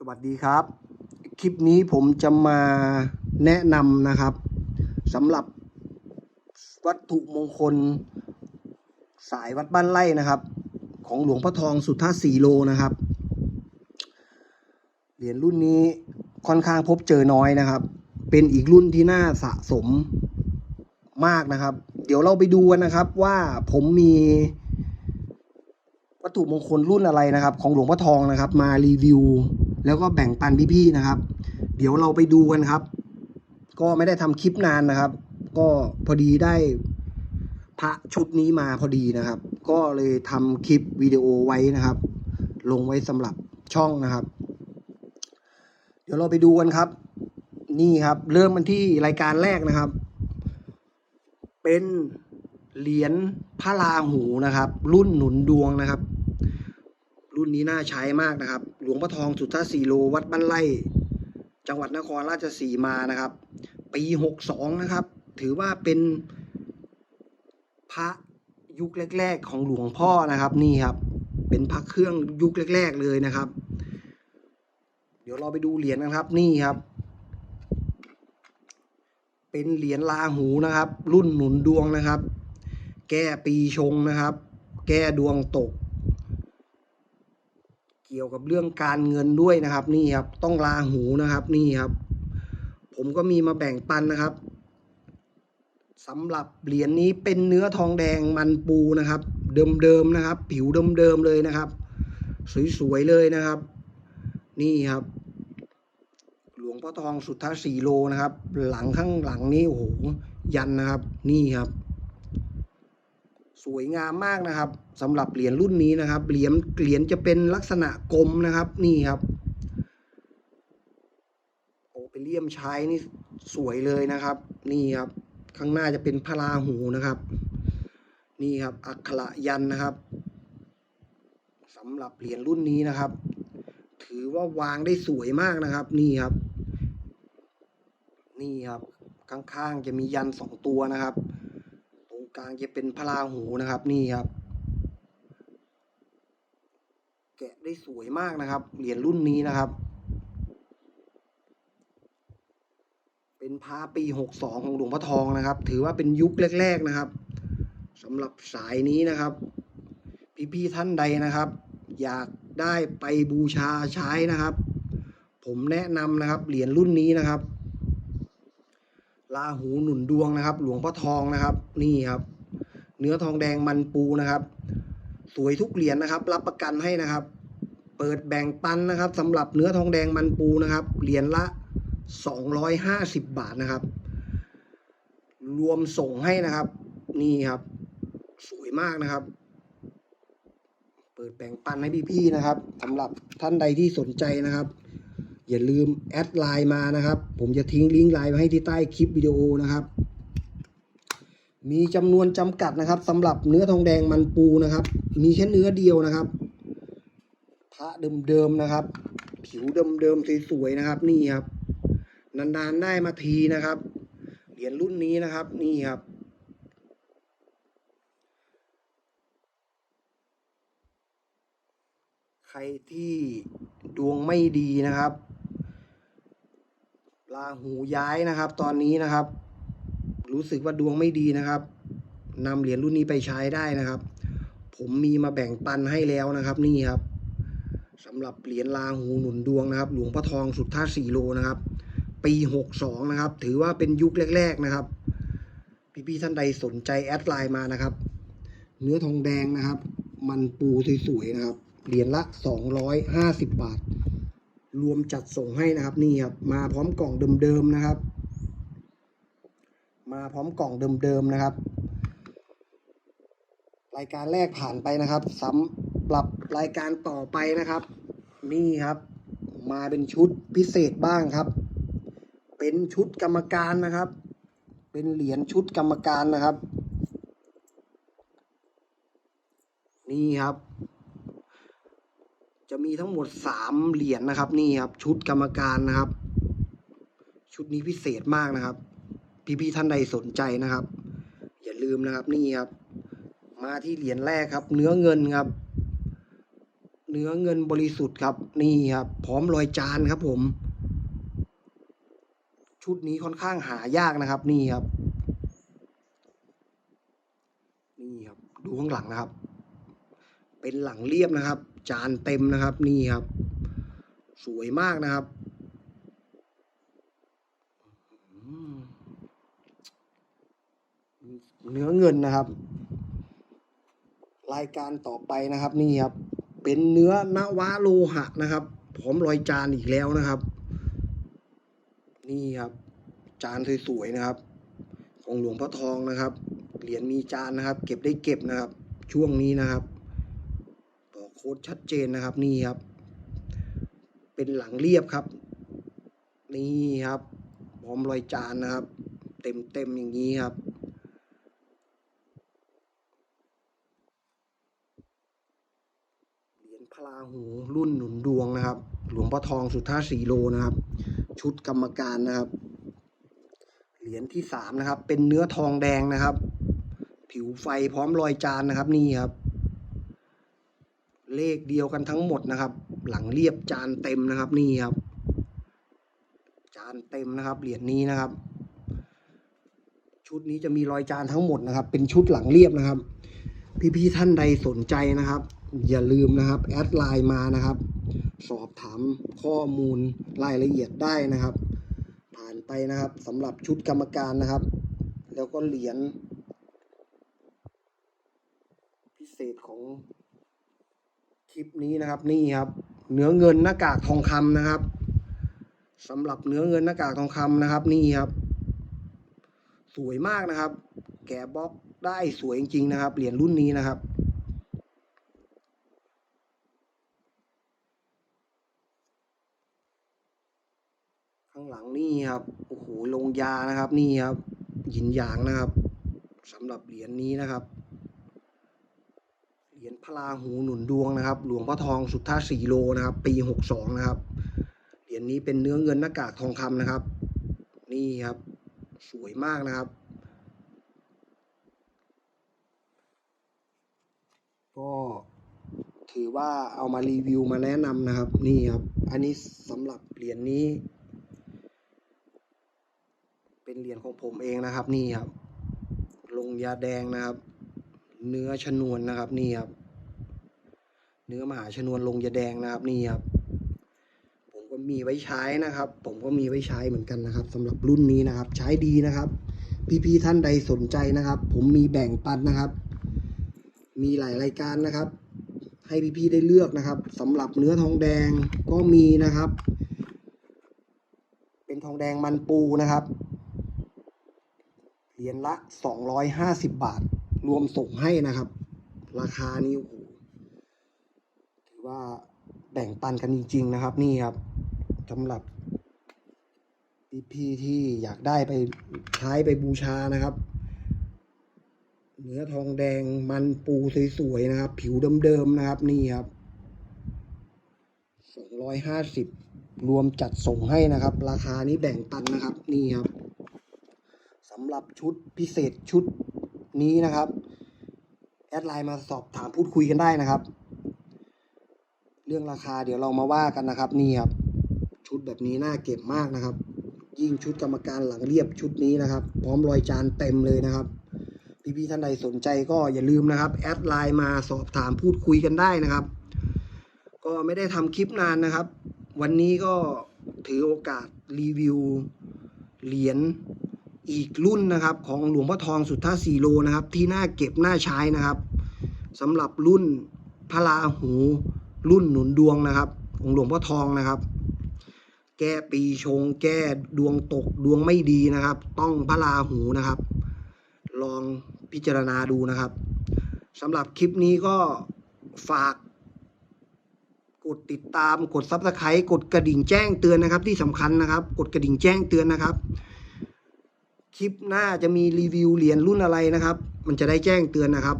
สวัสดีครับ คลิปนี้ผมจะมาแนะนำนะครับสำหรับวัตถุมงคล สายวัดบ้านไร่นะครับ ของหลวงพ่อทองสุทธาสีโลนะครับ เหรียญรุ่นนี้ค่อนข้างพบเจอน้อยนะครับ เป็นอีกรุ่นที่น่าสะสมมากนะครับ เดี๋ยวเราไปดูกันนะครับว่าผมมีวัตถุมงคลรุ่นอะไรนะครับ ของหลวงพ่อทองนะครับ มารีวิว แล้วก็แบ่งปันพี่ๆนะครับ เดี๋ยวเราไปดูกันครับ ก็ไม่ได้ทำคลิปนานนะครับ ก็พอดีได้พระชุดนี้มาพอดีนะครับ ก็เลยทำคลิปวิดีโอไว้นะครับ ลงไว้สำหรับช่องนะครับ เดี๋ยวเราไปดูกันครับ นี่ครับ เริ่มมันที่รายการแรกนะครับ เป็นเหรียญพระราหูนะครับ รุ่นหนุนดวงนะครับ รุ่นนี้น่าใช้มากนะครับ หลวงพ่อทองสุทธาสีโลวัดบ้านไร่ จังหวัดนครราชสีมานะครับ ปีหกสองนะครับ ถือว่าเป็นพระยุคแรก ๆ ของหลวงพ่อนะครับ นี่ครับ เป็นพระเครื่องยุคแรก ๆ เลยนะครับ เดี๋ยวเราไปดูเหรียญกันครับ นี่ครับ เป็นเหรียญลาหูนะครับ รุ่นหนุนดวงนะครับ แก้ปีชงนะครับ แก้ดวงตก เกี่ยวกับเรื่องการเงินด้วยนะครับ นี่ครับต้องลาหูนะครับ นี่ครับ ผมก็มีมาแบ่งปันนะครับสำหรับเหรียญนี้เป็นเนื้อทองแดงมันปูนะครับ เดิมๆนะครับ ผิวเดิมๆเลยนะครับ สวยๆเลยนะครับ นี่ครับ หลวงพ่อทองสุทธาสีโลนะครับ หลังข้างหลังนี้โอ้โหยันนะครับ นี่ครับ สวยงามมากนะครับสำหรับเหรียญรุ่นนี้นะครับ เหรียญเหรียญจะเป็นลักษณะกลมนะครับนี่ครับโอเป็นเลี่ยมใช้นี่สวยเลยนะครับ นี่ครับ ข้างหน้าจะเป็นพระราหูนะครับ นี่ครับ อักขระยันนะครับสำหรับเหรียญรุ่นนี้นะครับ ถือว่าวางได้สวยมากนะครับ นี่ครับ นี่ครับ ข้างๆจะมียันสองตัวนะครับ กลางจะเป็นพระราหูนะครับ นี่ครับ แกะได้สวยมากนะครับ เหรียญรุ่นนี้นะครับ เป็นพระปีหกสองของหลวงพ่อทองนะครับ ถือว่าเป็นยุคแรก ๆนะครับสำหรับสายนี้นะครับ พี่ๆท่านใดนะครับ อยากได้ไปบูชาใช้นะครับ ผมแนะนำนะครับ เหรียญรุ่นนี้นะครับ ลาหูหนุนดวงนะครับ หลวงพ่อทองนะครับ นี่ครับ เนื้อทองแดงมันปูนะครับ สวยทุกเหรียญนะครับ รับประกันให้นะครับ เปิดแบ่งปันนะครับสำหรับเนื้อทองแดงมันปูนะครับ เหรียญละ250บาทนะครับ รวมส่งให้นะครับ นี่ครับ สวยมากนะครับ เปิดแบ่งปันให้พี่ๆนะครับสำหรับท่านใดที่สนใจนะครับ อย่าลืมแอดไลน์มานะครับ ผมจะทิ้งลิงก์ไลน์ไว้ให้ที่ใต้คลิปวิดีโอนะครับ มีจำนวนจำกัดนะครับสำหรับเนื้อทองแดงมันปูนะครับ มีแค่เนื้อเดียวนะครับพระเดิมๆนะครับ ผิวเดิมๆสวยๆนะครับ นี่ครับ นานๆได้มาทีนะครับเหรียญรุ่นนี้นะครับ นี่ครับใครที่ดวงไม่ดีนะครับ ลาหูย้ายนะครับ ตอนนี้นะครับ รู้สึกว่าดวงไม่ดีนะครับนำเหรียญรุ่นนี้ไปใช้ได้นะครับ ผมมีมาแบ่งปันให้แล้วนะครับนี่ครับสำหรับเหรียญลาหูหนุนดวงนะครับ หลวงพ่อทองสุดทธาสี่โลนะครับ ปีหกสองนะครับ ถือว่าเป็นยุคแรก ๆนะครับ พี่ๆท่านใดสนใจแอดไลน์มานะครับ เนื้อทองแดงนะครับ มันปูสวยๆนะครับเหรียญละสองร้อยห้าสิบบาท รวมจัดส่งให้นะครับนี่ครับมาพร้อมกล่องเดิมๆนะครับ มาพร้อมกล่องเดิมๆนะครับ รายการแรกผ่านไปนะครับสำหรับรายการต่อไปนะครับ นี่ครับ มาเป็นชุดพิเศษบ้างครับ เป็นชุดกรรมการนะครับ เป็นเหรียญชุดกรรมการนะครับ นี่ครับ จะมีทั้งหมดสามเหรียญนะครับ นี่ครับ ชุดกรรมการนะครับ ชุดนี้พิเศษมากนะครับ พี่ๆท่านใดสนใจนะครับ อย่าลืมนะครับนี่ครับ มาที่เหรียญแรกครับ เนื้อเงินครับเเนื้อเงินบริสุทธิ์ครับ นี่ครับ พร้อมรอยจานครับ ผม ชุดนี้ค่อนข้างหายากนะครับ นี่ครับ นี่ครับ ดูข้างหลังนะครับ เป็นหลังเรียบนะครับ จานเต็มนะครับนี่ครับ สวยมากนะครับเนื้อเงินนะครับ รายการต่อไปนะครับ นี่ครับ เป็นเนื้อนวะโลหะนะครับพร้อมรอยจานอีกแล้วนะครับ นี่ครับ จานสวยๆนะครับ ของหลวงพ่อทองนะครับเหรียญมีจานนะครับ เก็บได้เก็บนะครับ ช่วงนี้นะครับ ค้ดชัดเจนนะครับนี่ครับ เป็นหลังเรียบครับ นี่ครับพร้อมรอยจานนะครับ เต็มเต็มๆอย่างนี้ครับเหรียญพลาหูรุ่นหนุนดวงนะครับ หลวงพ่อทองสุทธาสีโลนะครับ ชุดกรรมการนะครับเหรียญที่สามนะครับ เป็นเนื้อทองแดงนะครับ ผิวไฟพร้อมรอยจานนะครับนี่ครับ เลขเดียวกันทั้งหมดนะครับ หลังเรียบจานเต็มนะครับนี่ครับ จานเต็มนะครับ เหรียญนี้นะครับ ชุดนี้จะมีรอยจานทั้งหมดนะครับ เป็นชุดหลังเรียบนะครับ พี่ๆท่านใดสนใจนะครับ อย่าลืมนะครับแอดไลน์มานะครับ สอบถามข้อมูลรายละเอียดได้นะครับ ผ่านไปนะครับสำหรับชุดกรรมการนะครับ แล้วก็เหรียญพิเศษของ ลิปนี้นะครับนี่ครับ เนื้อเงินหน้ากากทองคำนะครับสำหรับเนื้อเงินหน้ากากทองคำนะครับ นี่ครับ สวยมากนะครับ แกะบล็อกได้สวยจริงๆนะครับเหรียญรุ่นนี้นะครับข้างหลังนี่ครับโอ้โหลงยานะครับ นี่ครับหยินหยางนะครับสำหรับเหรียญนี้นะครับ ยญพลาหูหนุนดวงนะครับ หลวงพ่อทองสุทธาสีโลนะครับ ปีหกสองนะครับ เหรียญนี้เป็นเนื้อเงินหน้ากากทองคำนะครับ นี่ครับ สวยมากนะครับ ก็ถือว่าเอามารีวิวมาแนะนำนะครับ นี่ครับ อันนี้สำหรับเหรียญนี้ เป็นเหรียญของผมเองนะครับ นี่ครับ ลงยาแดงนะครับ เนื้อชนวนนะครับนี่ครับ เนื้อมหาชนวนลงยาแดงนะครับนี่ครับ ผมก็มีไว้ใช้นะครับ ผมก็มีไว้ใช้เหมือนกันนะครับสำหรับรุ่นนี้นะครับ ใช้ดีนะครับ พี่ๆท่านใดสนใจนะครับ ผมมีแบ่งปันนะครับ มีหลายรายการนะครับ ให้พี่ๆได้เลือกนะครับสำหรับเนื้อทองแดงก็มีนะครับ เป็นทองแดงมันปูนะครับเหรียญละสองร้อยห้าสิบบาท รวมส่งให้นะครับ ราคานี้โอ้โหถือว่าแบ่งปันกันจริง ๆ นะครับ นี่ครับสำหรับพี่ๆที่อยากได้ไปใช้ไปบูชานะครับ เนื้อทองแดงมันปูสวยๆนะครับ ผิวเดิมๆนะครับ นี่ครับสองร้อยห้าสิบรวมจัดส่งให้นะครับ ราคานี้แบ่งปันนะครับ นี่ครับสำหรับชุดพิเศษชุด นี้นะครับแอดไลน์มาสอบถามพูดคุยกันได้นะครับ เรื่องราคาเดี๋ยวเรามาว่ากันนะครับ นี่ครับ ชุดแบบนี้น่าเก็บมากนะครับ ยิ่งชุดกรรมการหลังเรียบชุดนี้นะครับ พร้อมรอยจานเต็มเลยนะครับ พี่ๆท่านใดสนใจก็อย่าลืมนะครับแอดไลน์มาสอบถามพูดคุยกันได้นะครับ ก็ไม่ได้ทำคลิปนานนะครับ วันนี้ก็ถือโอกาสรีวิวเหรียญ อีกรุ่นนะครับของหลวงพ่อทองสุทธาสีโลนะครับ ที่น่าเก็บน่าใช้นะครับสำหรับรุ่นพระราหูรุ่นหนุนดวงนะครับ ของหลวงพ่อทองนะครับ แก้ปีชง แก้ดวงตกดวงไม่ดีนะครับ ต้องพระราหูนะครับ ลองพิจารณาดูนะครับสำหรับคลิปนี้ก็ฝากกดติดตามกดซับสไครต์กดกระดิ่งแจ้งเตือนนะครับ ที่สำคัญนะครับ กดกระดิ่งแจ้งเตือนนะครับ คลิปหน้าจะมีรีวิวเหรียญรุ่นอะไรนะครับ มันจะได้แจ้งเตือนนะครับ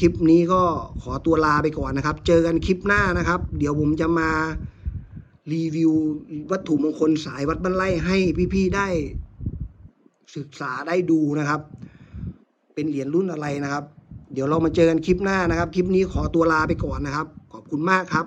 คลิปนี้ก็ขอตัวลาไปก่อนนะครับ เจอกันคลิปหน้านะครับ เดี๋ยวผมจะมารีวิววัตถุมงคลสายวัดบ้านไร่ให้พี่ๆได้ศึกษาได้ดูนะครับ เป็นเหรียญรุ่นอะไรนะครับ เดี๋ยวเรามาเจอกันคลิปหน้านะครับ คลิปนี้ขอตัวลาไปก่อนนะครับ ขอบคุณมากครับ